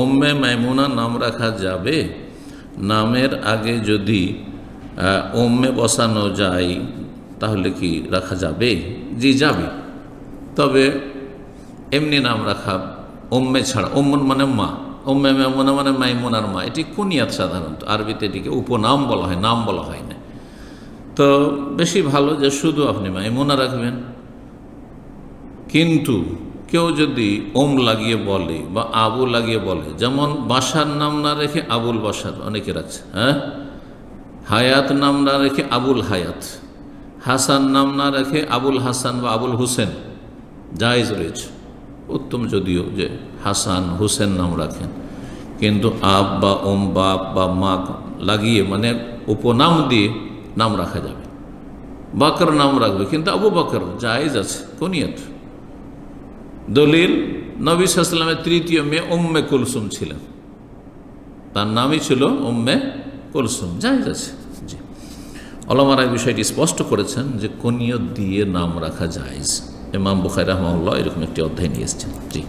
ওম্মে মাইমুনা নাম রাখা যাবে। নামের আগে যদি ওম্মে বসানো যায়, তাহলে কি রাখা যাবে? জি, যাবে। তবে এমনি নাম রাখা ওম্মে ছাড়া ওম্মন মানে মা ওম্মে মাইমুনা মানে মাইমুনার মা। এটি কুনিয়াত সাধারণত, আরবিতে এটিকে উপনাম বলা হয়, নাম বলা হয় না। তো বেশি ভালো যে শুধু আপনি মাইমুনা রাখবেন, কিন্তু কেউ যদি ওম লাগিয়ে বলে বা আবু লাগিয়ে বলে, যেমন বাসার নাম না রেখে আবুল বাসার অনেকে রাখছে হ্যাঁ? হায়াত নাম না রেখে আবুল হায়াত, হাসান নাম না রেখে আবুল হাসান বা আবুল হুসেন, জায়েজ রয়েছে। উত্তম যদিও যে হাসান হুসেন নাম রাখেন, কিন্তু আব বা ওম, বাপ বা মা লাগিয়ে মানে উপনাম দিয়ে নাম রাখা যাবে। বাকর নাম রাখবে, কিন্তু আবু বাকর জায়েজ আছে, কোনিয়ত। দলিল, নবী সাল্লামের তৃতীয় মেয়ে উম্মে কুলসুম ছিলেন। তার নামই ছিল উম্মে কুলসুম। যাই আছে। জি। অলমারা এই বিষয়টি স্পষ্ট করেছেন যে কনিয়ত দিয়ে নাম রাখা যায় এমাম বুখাই রহমাল্লাহ এরকম একটি অধ্যায় নিয়ে এসছেন। জি।